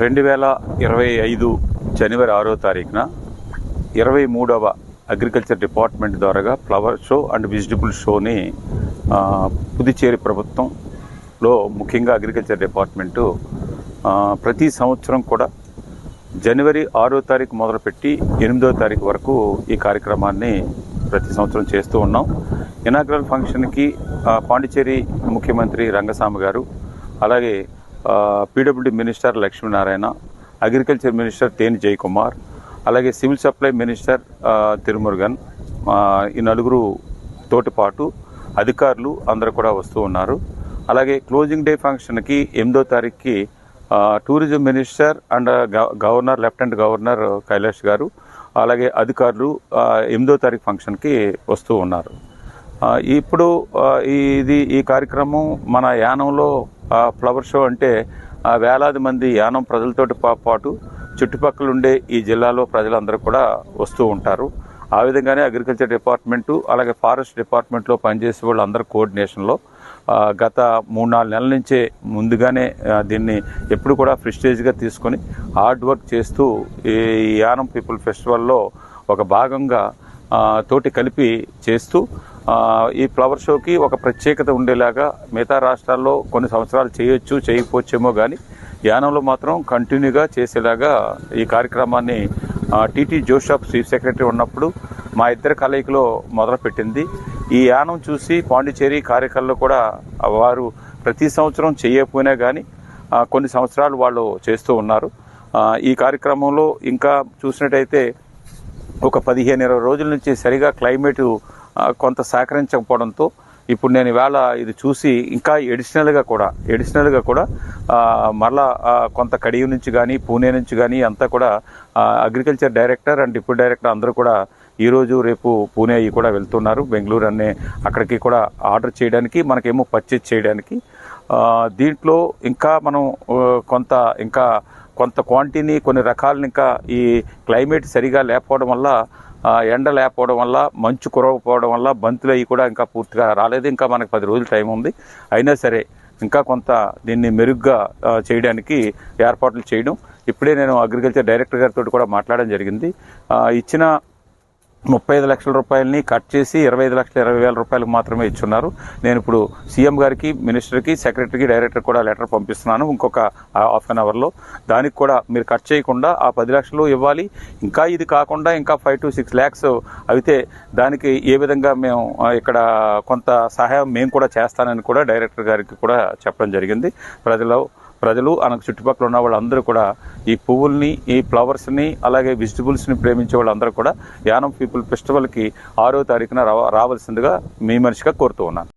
రెండు వేల ఇరవై ఐదు జనవరి ఆరో తారీఖున ఇరవై మూడవ అగ్రికల్చర్ డిపార్ట్మెంట్ ద్వారాగా ఫ్లవర్ షో అండ్ వెజిటబుల్ షోని ఆ, పుదుచ్చేరి ప్రభుత్వంలో ముఖ్యంగా అగ్రికల్చర్ డిపార్ట్మెంటు ప్రతి సంవత్సరం కూడా జనవరి ఆరో తారీఖు మొదలుపెట్టి ఎనిమిదో తారీఖు వరకు ఈ కార్యక్రమాన్ని ప్రతి సంవత్సరం చేస్తూ ఉన్నాం. ఇనాగ్రల్ ఫంక్షన్కి పాండిచ్చేరి పాండిచేరి ముఖ్యమంత్రి రంగస్వామి గారు అలాగే PWD minister Lakshminarayana agriculture minister Theni Jayakumar అలాగే సివిల్ సప్లై మినిస్టర్ తిరుమురుగన్ ఈ నలుగురు తోటిపాటు అధికారులు అందరూ కూడా వస్తూ ఉన్నారు. అలాగే క్లోజింగ్ డే ఫంక్షన్కి ఎనిమిదో తారీఖుకి tourism minister and governor lieutenant governor Kailash గారు అలాగే అధికారులు ఎనిమిదో తారీఖు ఫంక్షన్కి వస్తూ ఉన్నారు. ఇప్పుడు ఇది ఈ కార్యక్రమం మన యానంలో ఫ్లవర్ షో అంటే ఆ, వేలాది మంది యానం ప్రజలతోటి పాటు చుట్టుపక్కల ఉండే ఈ జిల్లాలో ప్రజలందరూ కూడా వస్తూ ఉంటారు. ఆ విధంగానే అగ్రికల్చర్ డిపార్ట్మెంటు అలాగే ఫారెస్ట్ డిపార్ట్మెంట్లో పనిచేసే వాళ్ళందరూ కోఆర్డినేషన్లో గత మూడు నాలుగు నెలల నుంచే ముందుగానే దీన్ని ఎప్పుడు కూడా ప్రిస్టేజ్గా తీసుకొని హార్డ్ వర్క్ చేస్తూ ఈ యానం పీపుల్ ఫెస్టివల్లో ఒక భాగంగా తోటి కలిపి చేస్తూ ఈ ఫ్లవర్ షోకి ఒక ప్రత్యేకత ఉండేలాగా మిగతా రాష్ట్రాల్లో కొన్ని సంవత్సరాలు చేయొచ్చు చేయకపోవచ్చేమో కానీ యానంలో మాత్రం కంటిన్యూగా చేసేలాగా ఈ కార్యక్రమాన్ని టీటీ జోషాప్ చీఫ్ సెక్రటరీ ఉన్నప్పుడు మా ఇద్దరి కలయికలో మొదలుపెట్టింది. ఈ యానం చూసి పాండిచేరి కార్యకర్తలు కూడా వారు ప్రతి సంవత్సరం చేయకపోయినా కానీ కొన్ని సంవత్సరాలు వాళ్ళు చేస్తూ ఉన్నారు. ఈ కార్యక్రమంలో ఇంకా చూసినట్టయితే ఒక పదిహేను ఇరవై రోజుల నుంచి సరిగా క్లైమేట్ కొంత సహకరించకపోవడంతో ఇప్పుడు నేను ఇవాళ ఇది చూసి ఇంకా ఎడిషనల్గా కూడా ఎడిషనల్గా కూడా మరలా కొంత కడియం నుంచి కానీ పూణే నుంచి కానీ అంతా కూడా agriculture director and deputy director అందరూ కూడా ఈరోజు రేపు పూణే అయ్యి కూడా వెళ్తున్నారు. బెంగళూరు అనే అక్కడికి కూడా ఆర్డర్ చేయడానికి మనకేమో పర్చేజ్ చేయడానికి. దీంట్లో ఇంకా మనం కొంత ఇంకా కొంత క్వాంటిటీని కొన్ని రకాలను ఇంకా ఈ క్లైమేట్ సరిగా లేకపోవడం వల్ల ఎండ లేకపోవడం వల్ల మంచు కురవకపోవడం వల్ల బంతులు అవి కూడా ఇంకా పూర్తిగా రాలేదు. ఇంకా మనకు పది రోజులు టైం ఉంది. అయినా సరే ఇంకా కొంత దీన్ని మెరుగ్గా చేయడానికి ఏర్పాట్లు చేయడం. ఇప్పుడే నేను అగ్రికల్చర్ డైరెక్టర్ గారితో కూడా మాట్లాడడం జరిగింది. ఇచ్చిన ముప్పై ఐదు లక్షల రూపాయలని కట్ చేసి ఇరవై ఐదు లక్షల ఇరవై వేల రూపాయలకు మాత్రమే ఇచ్చున్నారు. నేను ఇప్పుడు సీఎం గారికి మినిస్టర్కి సెక్రటరీకి డైరెక్టర్ కూడా లెటర్ పంపిస్తున్నాను ఇంకొక హాఫ్ అన్ అవర్లో. దానికి కూడా మీరు కట్ చేయకుండా ఆ పది లక్షలు ఇవ్వాలి. ఇంకా ఇది కాకుండా ఇంకా ఫైవ్ టు సిక్స్ ల్యాక్స్ అయితే దానికి ఏ విధంగా మేము ఇక్కడ కొంత సహాయం మేము కూడా చేస్తానని కూడా డైరెక్టర్ గారికి కూడా చెప్పడం జరిగింది. ప్రజలు ప్రజలు అనకు చుట్టుపక్కల ఉన్న వాళ్ళందరూ కూడా ఈ పువ్వుల్ని ఈ ఫ్లవర్స్ని అలాగే వెజిటబుల్స్ని ప్రేమించే వాళ్ళందరూ కూడా యానం పీపుల్ ఫెస్టివల్కి ఆరో తారీఖున రావ- రావాల్సిందిగా మీ మనిషిగా కోరుతూ ఉన్నాను.